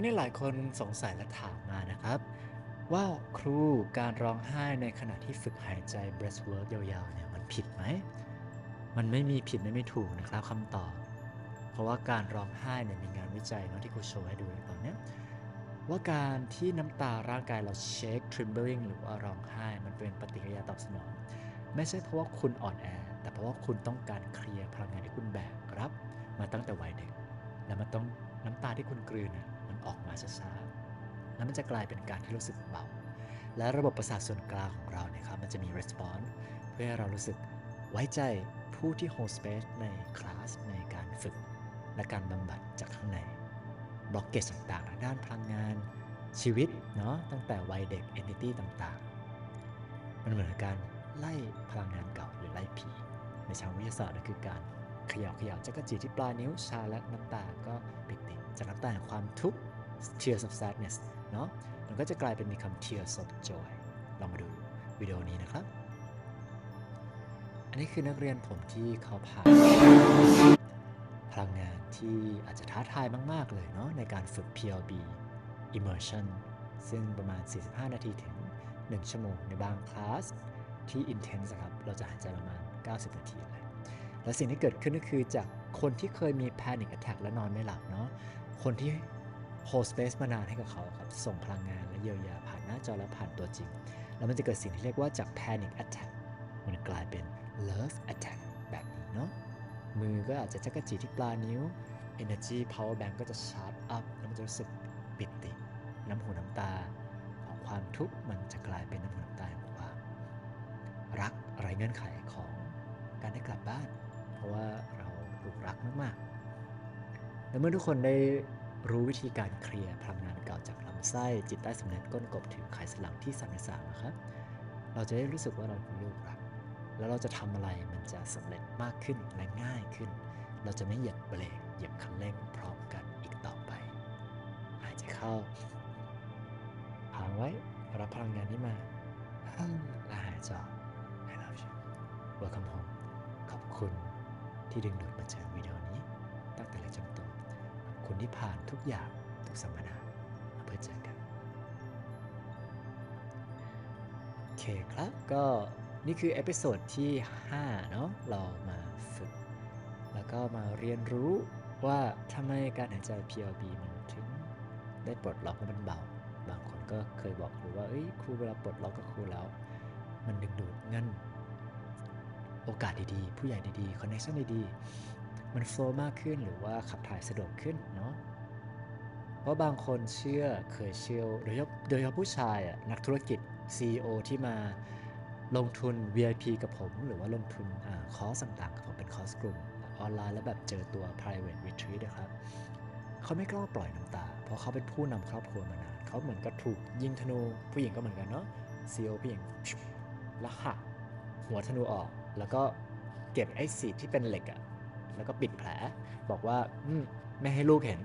อันนี้หลายคนสงสัยและถามมานะครับ ว่าครูการร้องไห้ในขณะที่ฝึกหายใจ breathwork ยาวๆเนี่ยมันผิดไหม มันไม่มีผิดไม่ไมีถูกนะครับคำตอบ เพราะว่าการร้องไห้เนี่ยมีงานวิจัยเนาะที่ครูโชว์ให้ดูตอนเนี้ยว่าการที่น้ำตาร่างกายเราเช็ค trembling หรือว่าร้องไห้ มันเป็นปฏิกิริยาตอบสนอง ไม่ใช่เพราะว่าคุณอ่อนแอ แต่เพราะว่าคุณต้องการเคลียร์พลังงานที่คุณแบกรับ มาตั้งแต่วัยเด็ก แล้วมันต้องน้ำตาที่คุณกลืนน่ะมัน ออกมาช้าๆ แล้วมันจะกลายเป็นการที่รู้สึกเบา และระบบประสาทส่วนกลางของเราเนี่ยครับ มันจะมี response เพื่อให้เรารู้สึกไว้ใจผู้ที่ hold space ในคลาสในการฝึก และการบำบัดจากข้างในบล็อกเกจต่างๆทางด้านพลังงานชีวิตเนาะตั้งแต่วัยเด็ก entity ต่างๆ มันเหมือนการไล่พลังงานเก่าหรือไล่ผีในทางวิทยาศาสตร์ก็คือการ ขย่าเขย่าจักรจีที่ปลายนิ้วชาและน้ำตาก็ปิติจากน้ำตาแห่งความทุกข์ tears of sadness เนาะมันก็จะกลายเป็นมีคำ tears of joy ลองมาดูวิดีโอนี้นะครับ อันนี้คือนักเรียนผมที่เขาผ่านพลังงานที่อาจจะท้าทายมาก ๆ เลยเนาะในการฝึก PLB immersion ซึ่งประมาณ 45 นาทีถึง 1 ชั่วโมงในบางคลาสที่ intense ครับ เราจะหายใจประมาณ 90 นาทีเลย และสิ่งที่เกิดขึ้นก็คือจากคนที่เคยมี panic attack และนอนไม่หลับเนาะคนที่ hold space มานานให้กับเขาครับส่งพลังงานและเยียวยาผ่านหน้าจอและผ่านตัวจริง แล้วมันจะเกิดสิ่งที่เรียกว่าจาก panic attack มันกลายเป็น love attack แบบนี้เนาะมือก็อาจจะจักรจีที่ปลายนิ้ว energy power bank ก็จะชาร์จอัพแล้วมันจะรู้สึกปิติ น้ำหูน้ำตา ของความทุกข์มันจะกลายเป็นน้ำหูน้ำตาแห่งความรักไรเงื่อนไขของการได้กลับบ้าน เพราะว่าเราถูกรักมากๆ และเมื่อทุกคนได้รู้วิธีการเคลียร์พลังงานเก่าจากลำไส้จิตใต้สำนึกก้นกบถึงไขสันหลังที่สามในสามนะครับ เราจะได้รู้สึกว่าเราเป็นลูกรัก แล้วเราจะทำอะไรมันจะสำเร็จมากขึ้นและง่ายขึ้น เราจะไม่เหยียบเบรกเหยียบคันเร่งพร้อมกันอีกต่อไปหายใจเข้าหางไว้รับพลังงานนี้มาและหายใจออ I love you welcome home ขอบคุณ ที่ดึงดูดมาเจอวิดีโอนี้ ตั้งแต่เล็กจนโตขอบคุณที่ผ่านทุกอย่างทุกสัมมนามาเพื่อเจอกันโอเคครับก็นี่คือเอพิโซดที่ 5 เนาะเรามาฝึก แล้วก็มาเรียนรู้ว่าทำไมการหายใจ PLB มันถึงได้ปลดล็อกแล้วมันเบา บางคนก็เคยบอกครูว่าเอ้ยครูเวลาปลดล็อกกับครูแล้ว มันดึงดูดเงิน โอกาสดีๆ ผู้ใหญ่ดีๆคอนเนคชั่นดีๆ มันโฟล์มากขึ้นหรือว่าขับถ่ายสะดวกขึ้นเนาะเพราะบางคนเชื่อเคยเชื่อโดยเฉพาะโดยเฉพาะผู้ชายอะนักธุรกิจ CEO ที่มาลงทุน VIP กับผม หรือว่าลงทุนอ่าคอร์สต่างๆกับผมเป็นคอร์สกลุ่มออนไลน์แล้วแบบเจอตัว private retreat นะครับเขาไม่กล้าปล่อยน้ำตา เพราะเขาเป็นผู้นำครอบครัวมานานเขาเหมือนกับถูกยิงธนูผู้หญิงก็เหมือนกันเนาะ CEO ผู้หญิงแล้วหักหัวธนูออก แล้วก็เก็บไอ้สีที่เป็นเหล็กอะแล้วก็ปิดแผล บอกว่าอืมไม่ให้ลูกเห็น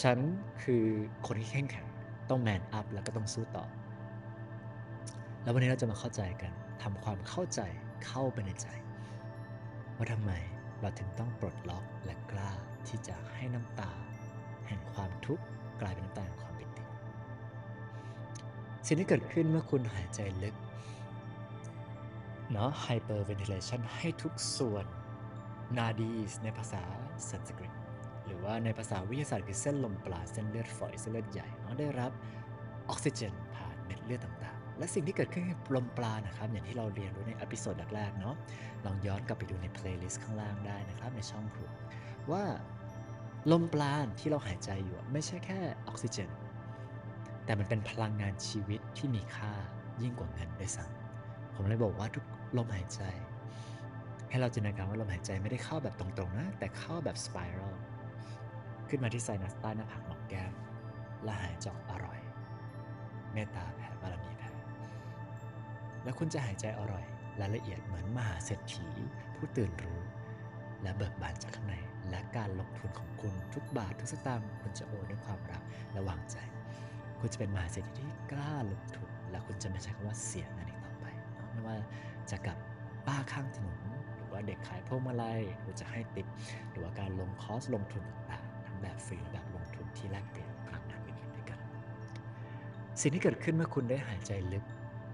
ฉันคือคนที่เข้มแข็งต้องแมนอัพแล้วก็ต้องสู้ต่อ แล้ววันนี้เราจะมาเข้าใจกันทำความเข้าใจเข้าไปในใจ ว่าทำไมเราถึงต้องปลดล็อกและกล้าที่จะให้น้ำตา แห่งความทุกข์กลายเป็นน้ำตาแห่งความปิติสิ่งที่เกิดขึ้นเมื่อคุณหายใจลึก เนาะ hyperventilation ให้ทุกส่วนนาดีในภาษาสันสกฤต หรือว่าในภาษาวิทยาศาสตร์คือเส้นลมปราณเส้นเลือดฝอย เส้นเลือดใหญ่เนาะได้รับออกซิเจนผ่านเม็ดเลือดต่าง ๆ และสิ่งที่เกิดขึ้นคือลมปราณนะครับ อย่างที่เราเรียนรู้ในอพิโซดแรกๆเนาะลองย้อนกลับไปดูในเพลย์ลิสต์ข้างล่างได้นะครับ ในช่องครูว่าลมปราณที่เราหายใจอยู่ไม่ใช่แค่ออกซิเจน แต่มันเป็นพลังงานชีวิตที่มีค่ายิ่งกว่าเงินด้วยซ้ำผมเลยบอกว่าทุก ลมหายใจ ให้เราจินตนาการว่าลมหายใจไม่ได้เข้าแบบตรงๆนะ แต่เข้าแบบสไปรัลขึ้นมาที่ไซนัสใต้หน้าผากหนอกแก้มและหายจอกอร่อย เมตตาแผ่บารมีแผ่แล้วคุณจะหายใจอร่อยและละเอียดเหมือนมหาเศรษฐีผู้ตื่นรู้ และเบิกบานจากข้างใน และการลงทุนของคุณทุกบาททุกสตางค์คุณจะโอนด้วยความรักและวางใจ คุณจะเป็นมหาเศรษฐีที่กล้าลงทุนและคุณจะไม่ใช้คำว่าเสียเงินอีกต่อไปเนาะไม่ว่า จะกับป้าข้างถนนหรือว่าเด็กขายพวงมาลัยหรือจะให้ติปหรือว่าการลงคอร์สลงทุนต่างๆทั้งแบบฟรีและแบบลงทุนที่แลกเปลี่ยนพลังสิ่งที่เกิดขึ้นเมื่อคุณได้หายใจลึก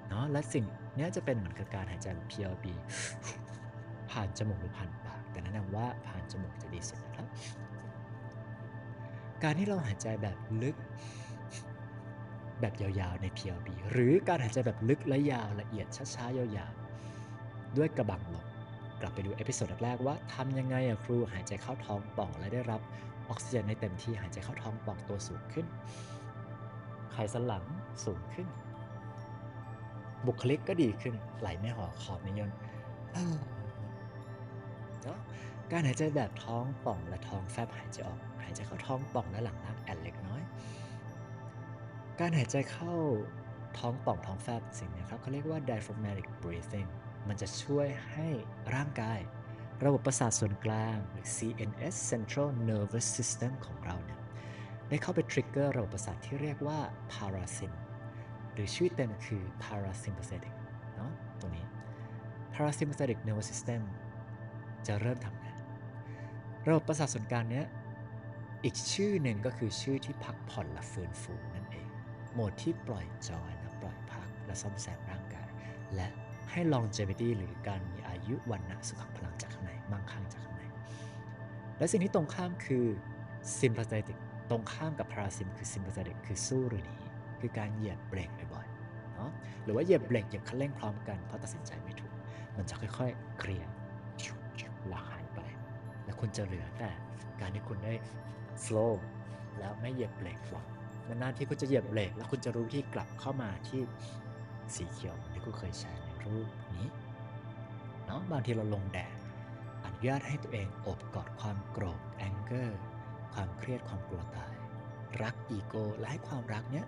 เนาะและสิ่งนี้จะเป็นเหมือนกับการหายใจ PLB ผ่านจมูกหรือผ่านปาก แต่แนะนำว่าผ่านจมูกจะดีสุดนะครับ การที่เราหายใจแบบลึกแบบยาวๆใน PLB หรือการหายใจแบบลึกและยาวละเอียดช้าๆยาวๆ ด้วยกระบังลมกลับไปดูเอพิโซดแรกว่าทำยังไงอะครูหายใจเข้าท้องป่องและได้รับออกซิเจนในเต็มที่หายใจเข้าท้องป่องตัวสูงขึ้น ไขสันหลังสูงขึ้น บุคลิกก็ดีขึ้นไหลไม่ห่อขอบไม่ย่นเนาการหายใจแบบท้องป่องและท้องแฟบหายใจออก หายใจเข้าท้องป่องและหลังล่ากแอนเล็กน้อย การหายใจเข้าท้องป่องท้องแฟบสิ่งนี้ครับเขาเรียกว่า diaphragmatic breathing มันจะช่วยให้ร่างกาย ระบบประสาทส่วนกลางหรือ CNS Central Nervous System ของเราเนี่ยได้เข้าไปทริกเกอร์ระบบประสาทที่เรียกว่า parasym หรือชื่อเต็มคือ parasympathetic เนาะตัวนี้ parasympathetic nervous system จะเริ่มทำงานระบบประสาทส่วนกลางเนี้ยอีกชื่อหนึ่งก็คือชื่อที่พักผ่อนและฟื้นฟูนั่นเอง โหมดที่ปล่อยจอยและปล่อยพักและซ่อมแซมร่างกาย และ ให้ longevity หรือการมีอายุวันนะสุขพลังจากข้างในมั่งคั่งจากข้างใน และสิ่งที่ตรงข้ามคือ sympathetic ตรงข้ามกับ parasym คือ sympathetic คือสู้หรือหนีคือการเหยียบเบรกบ่อยๆเนาะหรือว่าเหยียบเบรกเหยียบคันเร่งพร้อมกันเพราะตัดสินใจไม่ถูก มันจะค่อยๆเคลียร์ล้วหายไป และคุณจะเหลือแต่การที่คุณได้ flow แล้วไม่เหยียบเบรกหรอกนานๆที่คุณจะเหยียบเบรกแล้วคุณจะรู้วิธีกลับเข้ามาที่สีเขียวที่คุณเคยใช้ รูปนี้เนาะบางทีเราลงแดดอนุญาตให้ตัวเองอบกอดความโกรธ anger ความเครียดความกลัวตาย รักอีโก้และให้ความรักเนี้ย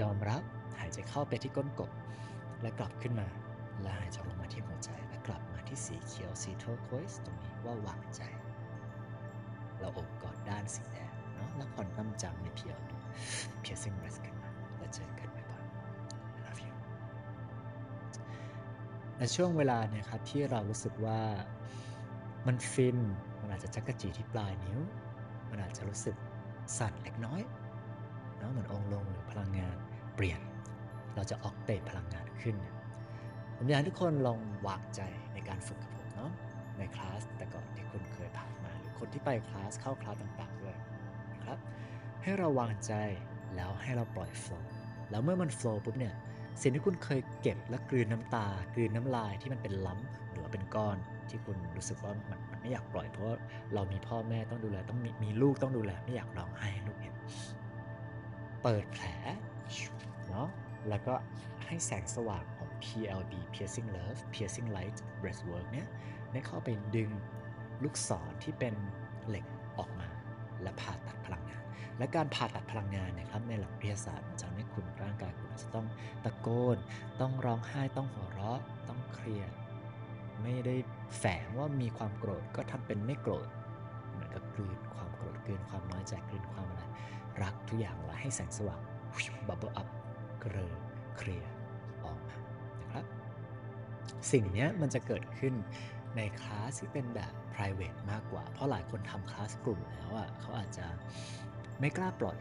ยอมรับหายใจเข้าไปที่ก้นกบ และกลับขึ้นมาแล้วหายใจลงมาที่หัวใจและกลับมาที่สีเขียวสีโทโคสตรงนี้ว่าวางใจ เราอบกอดด้านสีแดงเนาะแล้วผ่อนน้ำจำในเพียวเพียซิ่งเรสขึ้นมาแล้วเจอกันบ่อย ในช่วงเวลาเนี่ยครับที่เรารู้สึกว่ามันฟิน มันอาจจะจักกะจีที่ปลายนิ้ว มันอาจจะรู้สึกสั่นเล็กน้อยเนาะเหมือนองค์ลงหรือพลังงานเปลี่ยน เราจะออกเตทพลังงานขึ้นผมอยากให้ทุกคนลองวางใจในการฝึกกับผมเนาะในคลาสแต่ก่อนที่คุณเคยผ่านมา หรือคนที่ไปคลาสเข้าคลาสต่างๆด้วยนะครับให้เราวางใจแล้วให้เราปล่อยโฟล์แล้วเมื่อมันโฟล์ปุ๊บเนี่ย สิ่งที่คุณเคยเก็บและกลืนน้ำตา กลืนน้ำลายที่มันเป็นล้ำหรือว่าเป็นก้อนที่คุณรู้สึกว่ามันมันไม่อยากปล่อยเพราะเรามีพ่อแม่ต้องดูแลต้องมีมีลูกต้องดูแลไม่อยากร้องไห้ลูกเห็นเปิดแผลเนาะแล้วก็ให้แสงสว่างของ PLB Piercing Love Piercing Light Breathwork เนี่ยได้เข้าไปดึงลูกศรที่เป็นเหล็กออกมา และผ่าตัดพลังงาน และการผ่าตัดพลังงานเนะครับในหลักวิทยาศาสตร์จะ คุณร่างกายคุณอาจจะต้องตะโกน ต้องร้องไห้ต้องหัวเราะ ต้องเครียดไม่ได้แฝงว่ามีความโกรธก็ทำเป็นไม่โกรธเหมือนกับกลืนความโกรธกลืนความน้อยใจกลืนความอะไรรักทุกอย่างไว้ให้แสงสว่างบับเบิลอัพเกรอเคลียร์ออกมานะครับ สิ่งนี้มันจะเกิดขึ้นในคลาสที่เป็นแบบ private มากกว่า เพราะหลายคนทำคลาสกลุ่มแล้วอะเขาอาจจะไม่กล้าปล่อย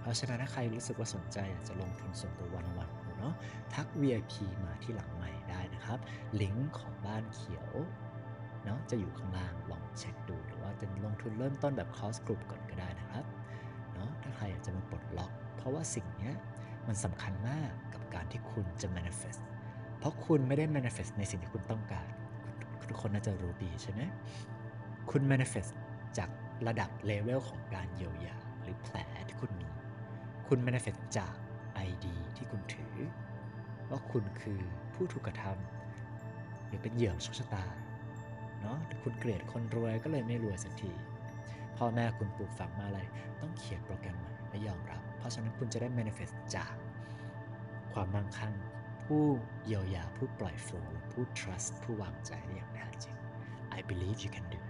เพราะฉะนั้นถ้าใครรู้สึกว่าสนใจอยากจะลงทุนส่วนตัววันวันเนาะทัก VIP มาที่หลังใหม่ได้นะครับ ลิงก์ของบ้านเขียวเนาะจะอยู่ข้างล่างลองเช็คดู หรือว่าจะลงทุนเริ่มต้นแบบคอร์สกลุ่มก่อนก็ได้นะครับเนาะถ้าใครอยากจะมาปลดล็อก เพราะว่าสิ่งนี้มันสำคัญมากกับการที่คุณจะ manifest เพราะคุณไม่ได้ manifest ในสิ่งที่คุณต้องการ ทุกคนน่าจะรู้ดีใช่ไหมคุณ manifest จากระดับเลเวลของการเยียวยา หรือแผลที่คุณ คุณ manifest จาก ID ที่คุณถือ ว่าคุณคือผู้ถูกกระทำหรือเป็นเหยื่อโชคชะตาเนาะคุณเกลียดคนรวยก็เลยไม่รวยสักทีพ่อแม่คุณปลูกฝังมาอะไร ต้องเขียนโปรแกรมใหม่และยอมรับ เพราะฉะนั้นคุณจะได้ manifest จากความมั่งคั่ง ผู้เยียวยาผู้ปล่อย flow ผู้ trust ผู้วางใจได้อย่างแท้จริง I believe you can do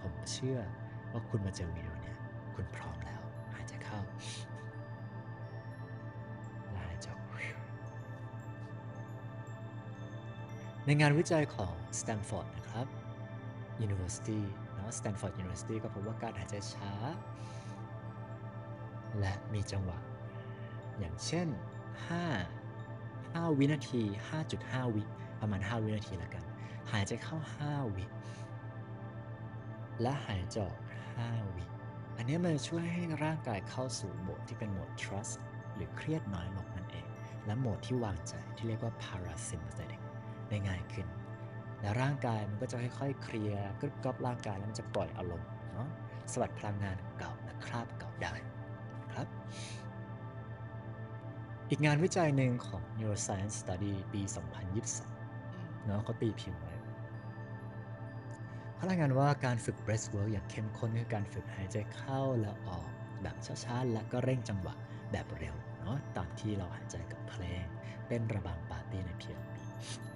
ผมเชื่อว่าคุณมาเจอวิดีโอเนี่ย คุณพร้อมแล้ว หายใจเข้า ในงานวิจัยของ Stanford นะครับ University เนาะ Stanford University ก็พบว่าการหายใจช้า และมีจังหวะ อย่างเช่น 5 5 วินาที 5.5 วิ ประมาณ 5 วินาทีล้วกัน หายใจเข้า 5 วิ และหายใจออก5 วิ อันนี้มันช่วยให้ร่างกายเข้าสู่โหมดที่เป็นโหมด trust หรือเครียดน้อยลงนั่นเอง และโหมดที่วางใจที่เรียกว่า parasympathetic ได้ง่ายขึ้น และร่างกายมันก็จะค่อยๆ เคลียร์กรึบกรอบร่างกายแล้วมันจะปล่อยอารมณ์เนาะสวัสดพลังงานเก่าและคราบเก่าได้ครับ อีกงานวิจัยหนึ่งของ Neuroscience Study ปี 2022เนาะเขาตีพิมพ์ไว้เขารายงานว่าการฝึก breathwork อย่างเข้มข้นคือการฝึกหายใจเข้าและออกแบบช้าๆ และก็เร่งจังหวะแบบเร็วเนาะตามที่เราหายใจกับเพลงเต้นระบำปาร์ตี้ใน PLB พ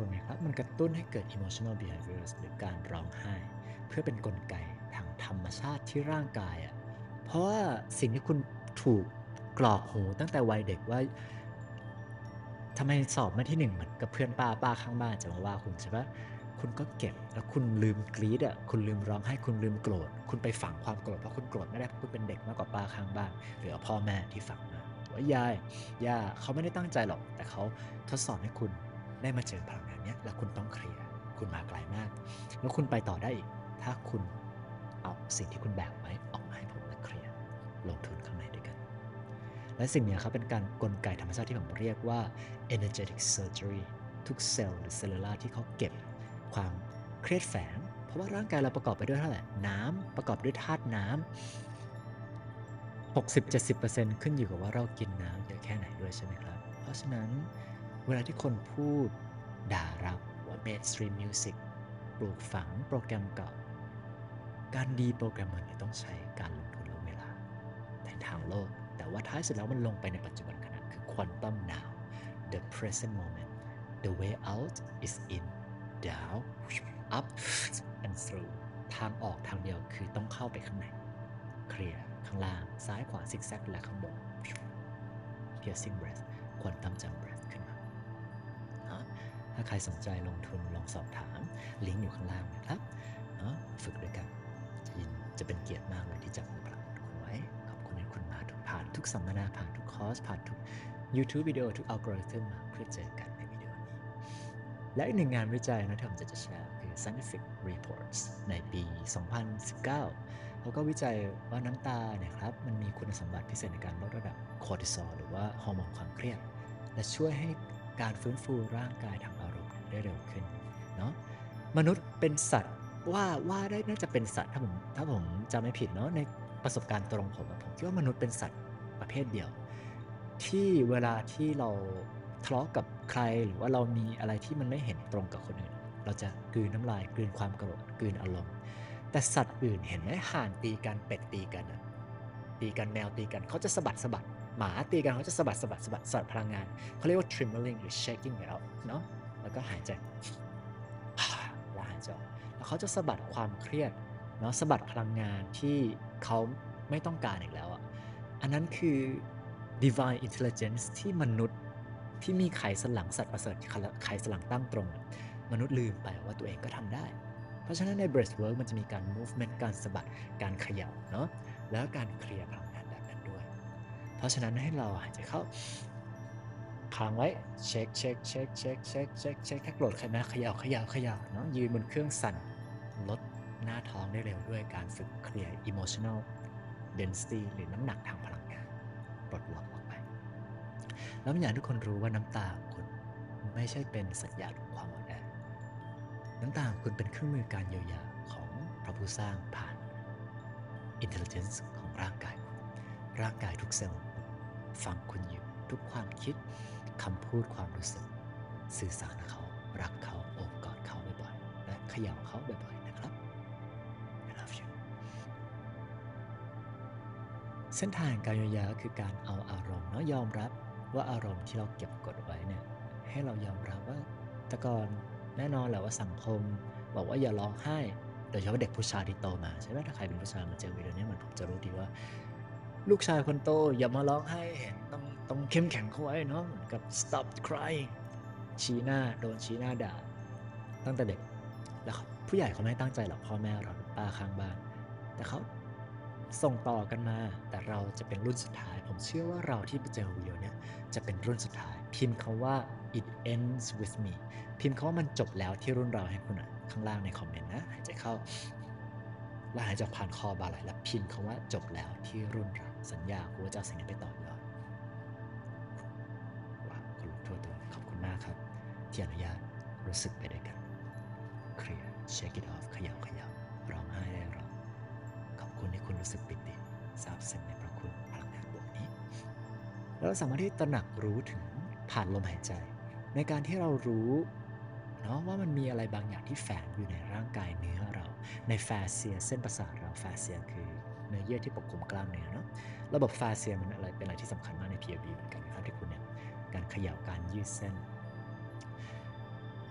วกนี้ครับมันกระตุ้นให้เกิด emotional behaviors หรือการร้องไห้ เพื่อเป็นนกลไกทางธรรมชาติที่ร่างกายอะ่ะเพราะว่าสิ่งที่คุณถูกกรอกหูตั้งแต่วัยเด็กว่าทำไมสอบมาที่หนึ่งเหมือนกับเพื่อนป้าป้าข้างบ้านจะมาว่าคุณใช่ปะคุณก็เก็บแล้วคุณลืมกรีดอะคุณลืมร้องไห้คุณลืมโกรธ คุณไปฝังความโกรธเพราะคุณโกรธไม่ได้เพราะคุณเป็นเด็กมากกว่าป้าข้างบ้านหรือพ่อแม่ที่ฝังมาว่ายายย่าเขาไม่ได้ตั้งใจหรอก แต่เขาทดสอบให้คุณได้มาเจอพลัง นเนี้ยแล้วคุณต้องเคลียร์คุณมาไกลมาก แล้วคุณไปต่อได้อีก ถ้าคุณเอาสิ่งที่คุณแบกไว้ออกมาให้ผมและเคลียร์ลงทุนข้างในด้วยกัน และสิ่งนี้ครับเป็นการกลไกธรรมชาติที่ผมเรียกว่า energetic surgery ทุกเซลล์หรือเซลลูลาที่เขาเก็บความเครียดแฝง เพราะว่าร่างกายเราประกอบไปด้วยเท่าไหร่น้ำประกอบด้วยธาตุน้ำ60-70%ขึ้นอยู่กับว่าเรากินน้ำเยอะแค่ไหนด้วยใช่ไหมครับ เพราะฉะนั้นเวลาที่คนพูด ด่าเราว่า mainstream music ปลูกฝังโปรแกรมเก่า การดีโปรแกรมเมอร์เนี่ยต้องใช้การลงทุนและเวลาในทางโลก แต่ว่าท้ายสุดแล้วมันลงไปในปัจจุบันขณะคือ quantum now the present moment the way out is in down up and through ทางออกทางเดียวคือต้องเข้าไปข้างใน เคลียร์ข้างล่าง ซ้ายขวาซิกแซกและข้างบน piercing breath quantum jump breath ขึ้นมเนาะ ถ้าใครสนใจลงทุนลองสอบถาม ลิงก์อยู่ข้างล่างนะครับเนาะฝึกด้วยกันจะยินจะเป็นเกียรติมากเลยที่จับมือพลังคุณไว้ ขอบคุณที่คุณมาทุกผ่านทุกสัมมนาผ่านทุกคอร์สผ่านทุก YouTube วิดีโอทุกอัลกอริทึมมาเพื่อเจอกันในวิดีโอนี้ และอีกหนึ่งงานวิจัยนะที่ผมจะจะแชร์คือ Scientific Reports ในปี 2019 เขาก็วิจัยว่าน้ำตาเนี่ยครับมันมีคุณสมบัติพิเศษในการลดระดับคอร์ติซอลหรือว่าฮอร์โมนความเครียดและช่วยให้การฟื้นฟูร่างกายทางอารมณ์ ได้เร็วขึ้นเนาะมนุษย์เป็นสัตว์ว่าว่าได้น่าจะเป็นสัตว์ถ้าผมถ้าผมจำไม่ผิดเนาะในประสบการณ์ตรงผมผมคิดว่ามนุษย์เป็นสัตว์ประเภทเดียว ที่เวลาที่เราทะเลาะกับใครหรือว่าเรามีอะไรที่มันไม่เห็นตรงกับคนอื่น เราจะกลืนน้ำลายกลืนความโกรธกลืนอารมณ์แต่สัตว์อื่นเห็นไหมห่านตีกันเป็ดตีกันอะตีกันแมวตีกันเขาจะสะบัดสะบัดหมาตีกันเขาจะสะบัดสะบัดสะบัดสะบัดพลังงานเขาเรียกว่า trembling หรือ shaking ไปแล้วเนาะ แล้วก็หายใจแล้วหายใจออกแล้วเขาจะสะบัดความเครียดเนาะสะบัดพลังงานที่เขาไม่ต้องการอีกแล้วอะอันนั้นคือ divine intelligence ที่มนุษย์ที่มีไขสันหลังสัตว์ประเสริฐไขสันหลังตั้งตรง มนุษย์ลืมไปว่าตัวเองก็ทำได้ เพราะฉะนั้นใน breathwork มันจะมีการ movement การสะบัดการเขย่าเนาะแล้วการเคลียร์พลังงานแบบนั้นด้วย เพราะฉะนั้นให้เราหายใจเข้า ค้างไว้เช็คเช็คเช็คเช็คเช็คเช็คเช็คถ้าโกรธใครนะขย่าขย่าขย่าเนาะยืนบนเครื่องสั่นลดหน้าท้องได้เร็วด้วยการฝึกเคลียร์ emotional density หรือน้ำหนักทางพลังงานปลดล็อกออกไป แล้วอยากให้ทุกคนรู้ว่าน้ำตาคุณไม่ใช่เป็นสัญญาณของความอ่อนแอน้ำตาคุณเป็นเครื่องมือการเยียวยาของพระผู้สร้างผ่าน intelligence ของร่างกายคุณร่างกายทุกเซลล์ฟังคุณอยู่ทุกความคิด คำพูดความรู้สึก สื่อสารเขารักเขาโอบกอดเขาบ่อยๆและเขย่าเขาบ่อยๆนะครับ I love you เส้นทางการเยียวยาคือการเอาอารมณ์เนาะยอมรับว่าอารมณ์ที่เราเก็บกดไว้เนี่ยให้เรายอมรับว่าแต่ก่อนแน่นอนแหละว่าสังคม บอกว่าอย่าร้องไห้โดยเฉพาะเด็กผู้ชายที่โตมาใช่ไหมถ้าใครเป็นผู้ชายมาเจอวิดีโอนี้มันผมจะรู้ดีว่า ลูกชายคนโตอย่ามาร้องไห้เห็น เข้มแข็งเขาไว้เนาะเหมือนกับ stop crying ชี้หน้าโดนชี้หน้าด่า ตั้งแต่เด็ก แล้วเขาผู้ใหญ่เขาไม่ตั้งใจหรอกพ่อแม่เราหรือป้าข้างบ้าน แต่เขาส่งต่อกันมา แต่เราจะเป็นรุ่นสุดท้าย ผมเชื่อว่าเราที่ไปเจอวิดีโอเนี้ยจะเป็นรุ่นสุดท้าย พิมพ์คาว่า it ends with me พิมพ์คาว่ามันจบแล้วที่รุ่นเราให้คุณอะข้างล่างในคอมเมนต์นะหายใจเข้าแล้วหายใจผ่านคอบาไหลแล้วพิมพ์คาว่าจบแล้วที่รุ่นเราสัญญากูว่าจะเอาสิ่งนี้ไปต่อยอด ที่อนุญาตรู้สึกไปด้วยกัน เคลียร์ shake it off เขย่าเขย่าร้องไห้ได้ร้องขอบคุณที่คุณรู้สึกปิติซาบซึ้งในพระคุณพลังงานบวกนี้ แล้วเราสามารถที่ตระหนักรู้ถึงผ่านลมหายใจ ในการที่เรารู้เนาะว่ามันมีอะไรบางอย่างที่แฝงอยู่ในร่างกายเนื้อเรา ในแฟเซียเส้นประสาทเราแฟเซียคือเนื้อเยื่อที่ปกคลุมกล้ามเนื้อเนาะระบบแฟเซียมันอะไรเป็นอะไรที่สำคัญมากใน PLB เหมือนกันนะครับที่คุณเนี่ยการเขย่าการยืดเส้น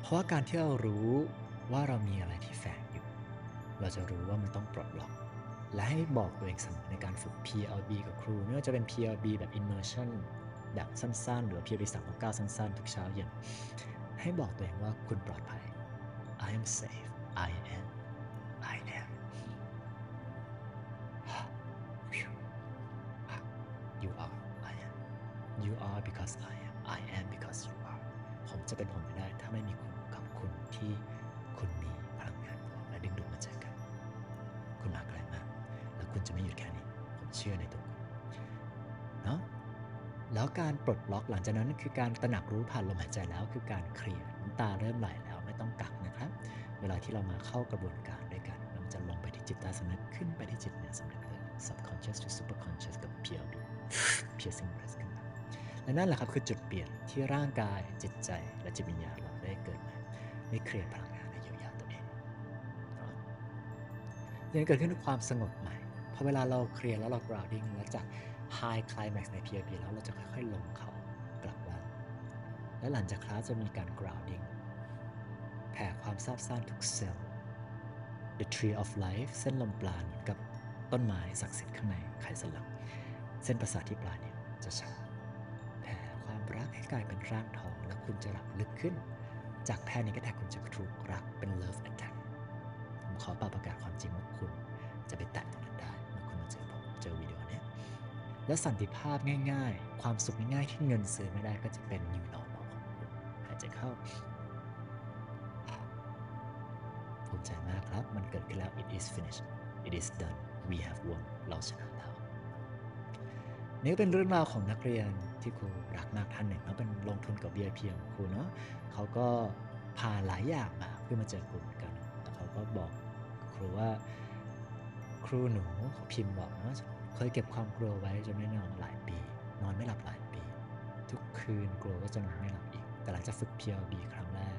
ราะว่าการที่เรารู้ว่าเรามีอะไรที่แฝงอยู่ เราจะรู้ว่ามันต้องปลดล็อก และให้บอกตัวเองเสมอในการฝึก PLB กับครูไม่ว่าจะเป็น PLB แบบ immersion แบบสั้นๆ หรือ PLB 369สั้นๆ ทุกเช้าเย็น ให้บอกตัวเองว่าคุณปลอดภัย I am safe I am ล็อก หลังจากนั้นคือการตระหนักรู้ผ่านลมหายใจแล้ว คือการเคลียร์น้ำตาเริ่มไหลแล้วไม่ต้องกักนะครับ เวลาที่เรามาเข้ากระบวนการด้วยกัน เราจะลงไปที่จิตใต้สำนึกขึ้นไปที่จิตเหนือสำนึกเลย subconscious to superconscious กับ PLB piercing breath ขึ้นมาและนั่นแหละครับคือจุดเปลี่ยนที่ร่างกายจิตใจและจิตวิญญาณเราได้เกิดมาได้เคลียร์พลังงานและเยียวยาตัวเองเนาะยังเกิดขึ้นด้วยความสงบใหม่พอเวลาเราเคลียร์แล้วเรา grounding แล้วจาก high climax ใน PLB แล้วเราจะค่อยๆลงเขา และหลังจากคลาสจะมีการ grounding แผ่ความซาบซ่านทุกเซลล์ The Tree of Life เส้นลมปราณเหมือนกับต้นไม้ศักดิ์สิทธิ์ข้างในไขสันหลัง เส้นประสาทที่ปลายเนี่ยจะชาแผ่ความรักให้กลายเป็นร่างทอง และคุณจะหลับลึกขึ้น จากแพนิคแอทแทกคุณจะถูกรักเป็น Love Attack ผมขอปาประกาศความจริงว่าคุณจะไปแตะตรงนั้นได้เมื่อคุณมาเจอผมเจอวิดีโอนี้และสันติภาพง่าย ๆ ความสุขง่ายๆที่เงินซื้อไม่ได้ก็จะเป็น New n เข้าภูมิใจมากครับ มันเกิดขึ้นแล้ว it is finished it is done we have won เราชนะแล้วนี่ก็เป็นเรื่องราวของนักเรียนที่ครูรักมากท่านหนึ่งเนาเป็นลงทุนกับ VIP ของครูเนาะเขาก็ผ่าหลายอย่างมาเพื่อมาเจอครูเหมือนกันแล้วเขาก็บอกครูว่าครูหนูเขาพิมพ์บอกเนาะเคยเก็บความกลัวไว้จนไม่นอนหลายปี นอนไม่หลับหลายปี ทุกคืนกลัวว่าจะนอนไม่หลับอีก แต่หลังจากฝึก PLB ครั้งแรก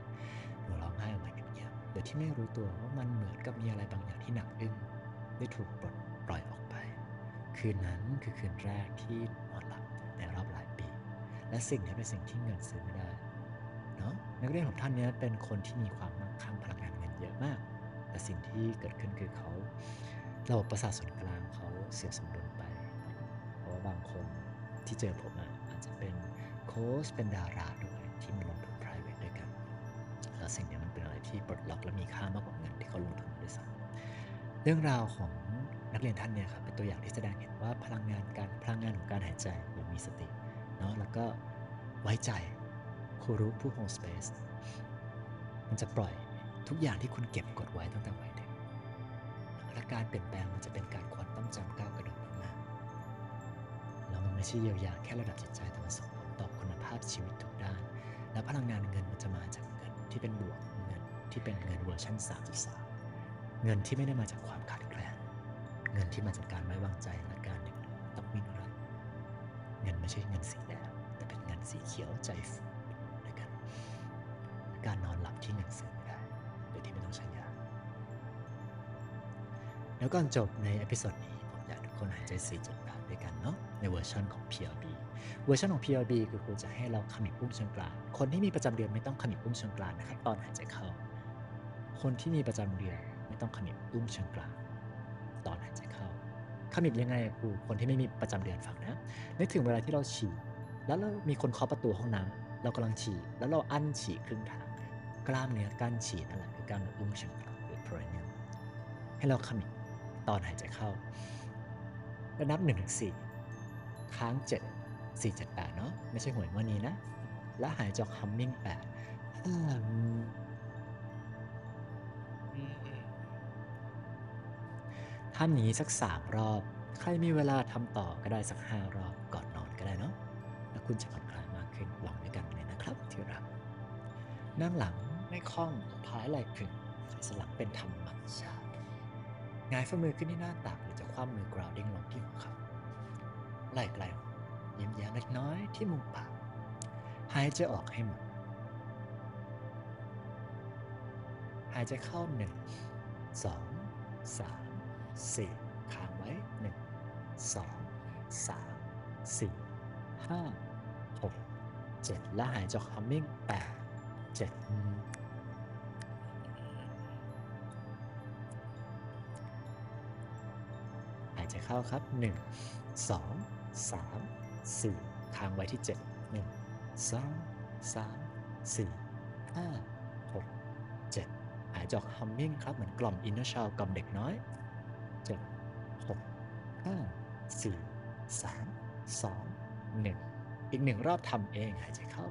หนูร้องไห้ออกมาเงียบๆโดยที่ไม่รู้ตัวว่ามันเหมือนกับมีอะไรบางอย่างที่หนักอึ้งได้ถูกปลดปล่อยออกไป คืนนั้นคือคืนแรกที่นอนหลับในรอบหลายปี และสิ่งนี้เป็นสิ่งที่เงินซื้อไม่ได้เนาะนักเรียนของท่านนี้เป็นคนที่มีความมั่งคั่งพลังงานเงินเยอะมาก แต่สิ่งที่เกิดขึ้นคือเขาระบบประสาทส่วนกลางเขาเสียสมดุลไป เพราะว่าบางคนที่เจอผมอะอาจจะเป็นโค้ชเป็นดารา สิ่งนี้มันเป็นอะไรที่ปลดล็อกและมีค่ามากกว่าเงินที่เขาลงทุนด้วยซ้ำเรื่องราวของนักเรียนท่านเนี่ยครับเป็นตัวอย่างที่แสดงเห็นว่าพลังงานการพลังงานของการหายใจอย่างมีสติเนาะแล้วก็ไว้ใจครูรู้ผู้โฮสเปซมันจะปล่อยทุกอย่างที่คุณเก็บกดไว้ตั้งแต่วัยเด็กและการเปลี่ยนแปลงมันจะเป็นการควอนตัมจัมป์ก้าวกระโดดมากแล้วมันไม่ใช่เยียวยาแค่ระดับจิตใจแต่มันส่งผลต่อคุณภาพชีวิตทุกด้าน และพลังงานเงิน ที่เป็นบวกเงินที่เป็นเงินเวอร์ชัน3.3 เงินที่ไม่ได้มาจากความขาดแคลนเงินที่มาจากการไว้วางใจและการดึงตับวิ่งรันเงินไม่ใช่เงินสีแดงแต่เป็นเงินสีเขียวใจฟูด้วยกันการนอนหลับที่เงินซื้อไม่ได้โดยที่ไม่ต้องใช้ยาแล้วก่อนจบในเอพิโซดนี้ผมอยากทุกคนหายใจ4จุดแบบด้วยกันเนาะ ในเวอร์ชันของ PLB เวอร์ชันของ PLB คือครูจะให้เราขมิบอุ้งเชิงกราน คนที่มีประจำเดือนไม่ต้องขมิบอุ้งเชิงกรานนะครับตอนหายใจเข้า คนที่มีประจำเดือนไม่ต้องขมิบอุ้งเชิงกรานตอนหายใจเข้าขมิบยังไงครูคนที่ไม่มีประจำเดือนฟังนะนึกถึงเวลาที่เราฉี่แล้วเรามีคนเคาะประตูห้องน้ำเรากำลังฉี่แล้วเราอั้นฉี่ครึ่งทางกล้ามเนื้อกั้นฉี่นั่นแหละคือกล้ามเนื้ออุ้งเชิงกรานหรือ perineum ให้เราขมิบตอนหายใจเข้า แล้วนับ1ถึง4 ค้าง 7 4 7 8 เนาะไม่ใช่หวยงวันนี้นะ แล้วหายใจออก humming 8อืมท่านนี้สัก3รอบ ใครมีเวลาทำต่อก็ได้สัก5รอบก่อนนอนก็ได้เนาะแล้วคุณจะผ่อนคลายมากขึ้นลองด้วยกันเลยนะครับที่รักนั่งหลังไม่คล่อมพายไหล่ขึงสลับเป็นธรรมชาติหงายฝ่ามือขึ้นที่หน้าตักหรือจะคว่ำมือกราวดิ้งลงที่หัวเข่า ไหล่ไกลยิ้มแย้มเล็กน้อยที่มุมปาก หายใจออกให้หมด หายใจเข้าหนึ่งสองสามสี่ค้างไว้หนึ่งสองสามสี่ห้าหกเจ็ดและหายใจออก humming แปดเจ็ด เข้าครับ 1 2 3 4ค้างไว้ที่ 7 1 2 3 4 5 6 7 หายจอก humming ครับ เหมือนกล่อม inner child กล่อมเด็กน้อย 7 6 5 4 3 2 1 อีกหนึ่งรอบทำเองหายใจเข้า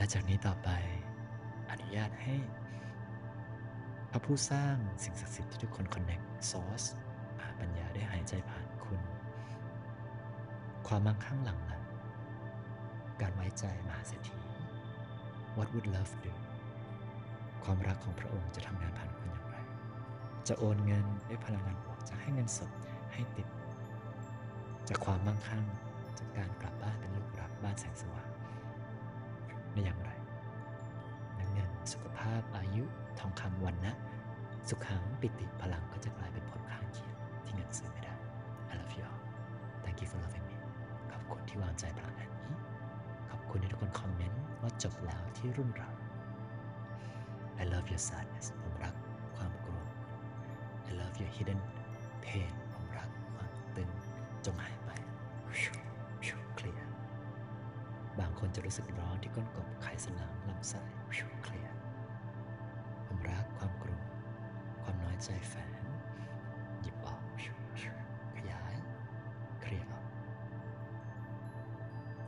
และจากนี้ต่อไปอนุญาตให้พระผู้สร้างสิ่งศักดิ์สิทธิ์ที่ทุกคน connect source มหาปัญญาได้หายใจผ่านคุณ ความมั่งคั่งหลังไหลการไว้ใจมหาเศรษฐี What would love do ความรักของพระองค์จะทำงานผ่านคุณอย่างไร จะโอนเงินด้วยพลังงานบวกจะให้เงินสดให้ติด จากความมั่งคั่งจากการกลับบ้านเป็นลูกรักบ้านแสงสว่าง สุขังปิติพลังก็จะกลายเป็นผลข้างเคียงที่เงินซื้อไม่ได้ I love you all thank you for loving me ขอบคุณที่วางใจพลังงานนี้ ขอบคุณที่ทุกคนคอมเมนต์ว่าจบแล้วที่รุ่นเรา I love your sadness ผมรักความกลัว I love your hidden pain ผมรักความตึงจงหายไปเคลียร์บางคนจะรู้สึกร้อนที่ก้นกบไขสันหลังลำไส้เคลียร์ ใจแฝงหยิบออกขยาย เคลียร์ออก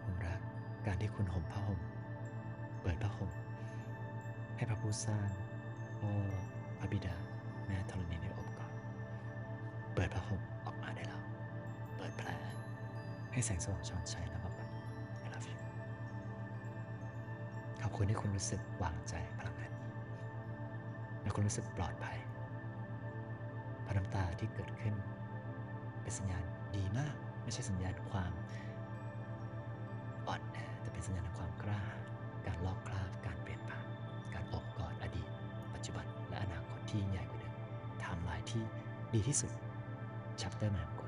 ผมรักการที่คุณห่มผ้าห่ม เปิดผ้าห่ม ให้พระผู้สร้างพ่อพระบิดา แม่ธรณีในอบกอดเปิดผ้าห่มออกมาได้แล้ว เปิดแผลให้แสงสว่างช้อนชัยและบำบัด I love you ขอบคุณที่คุณรู้สึกวางใจพลังงานและคุณรู้สึกปลอดภัย น้ำตาที่เกิดขึ้น เป็นสัญญาณดีมาก ไม่ใช่สัญญาณความอ่อน แต่เป็นสัญญาณความกล้า การลอกคราบการเปลี่ยนผ่านการออกกอดอดีต ปัจจุบันและอนาคตที่ยิ่งใหญ่กว่าเดิมไทม์ไลน์ที่ดีที่สุดชัปเตอร์ใหม่ข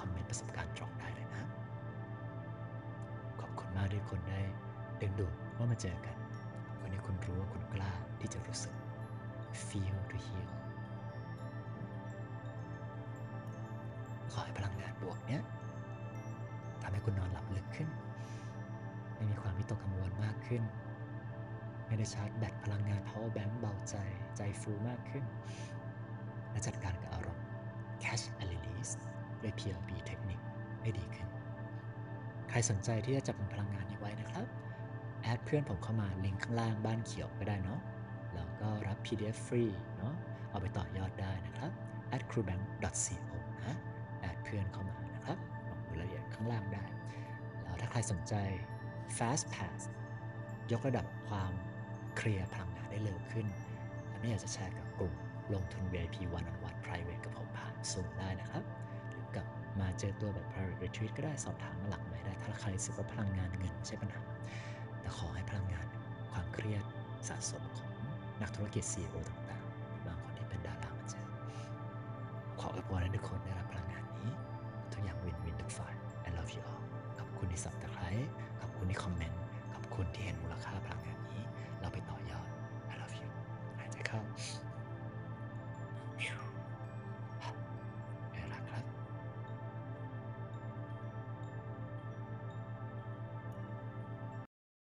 คอมเมนต์ประสบการณ์ตรงได้เลยนะ ขอบคุณมากที่คุณได้ดึงดูดว่ามาเจอกันขอบคุณที่คุณรู้ว่าคุณกล้าที่จะรู้สึก feel to heal ขอให้พลังงานบวกเนี้ยทำให้คุณนอนหลับลึกขึ้น ไม่มีความวิตกกังวลมากขึ้น ไม่ได้ชาร์จแบตพลังงาน power bank เบาใจ ใจฟูมากขึ้น และจัดการกับอารมณ์ catch and release ด้วย PLB เทคนิคได้ดีขึ้น ใครสนใจที่จะจับเป็นพลังงานนี้ไว้นะครับ แอดเพื่อนผมเข้ามาลิงก์ข้างล่างบ้านเขียวก็ได้เนาะ แล้วก็รับ PDF ฟรีเนาะ เอาไปต่อยอดได้นะครับ at crewbank.co นะแอดเพื่อนเข้ามานะครับลองดูรายละเอียดข้างล่างได้ แล้วถ้าใครสนใจ Fast Pass ยกระดับความเคลียร์พลังงานได้เร็วขึ้นและไม่อยากจะแชร์กับกลุ่มลงทุน VIP one on one private กับผมผ่านซูมได้นะครับ มาเจอตัวแบบ private retreat ก็ได้สอบถามมาหลังไหมได้ ถ้าใครรู้สึกว่าพลังงานเงินใช่ปัญหาแต่ขอให้พลังงานความเครียดสะสมของนักธุรกิจ CEO ต่างๆ บางคนที่เป็นดารามาเจอขออวยพรให้ทุกคนได้รับพลังงานนี้ ทุกอย่างวินวินทุกฝ่าย I love you all ขอบคุณที่สับตะไคร้ขอบคุณที่คอมเมนต์ขอบคุณที่เห็นมูลค่าพลัง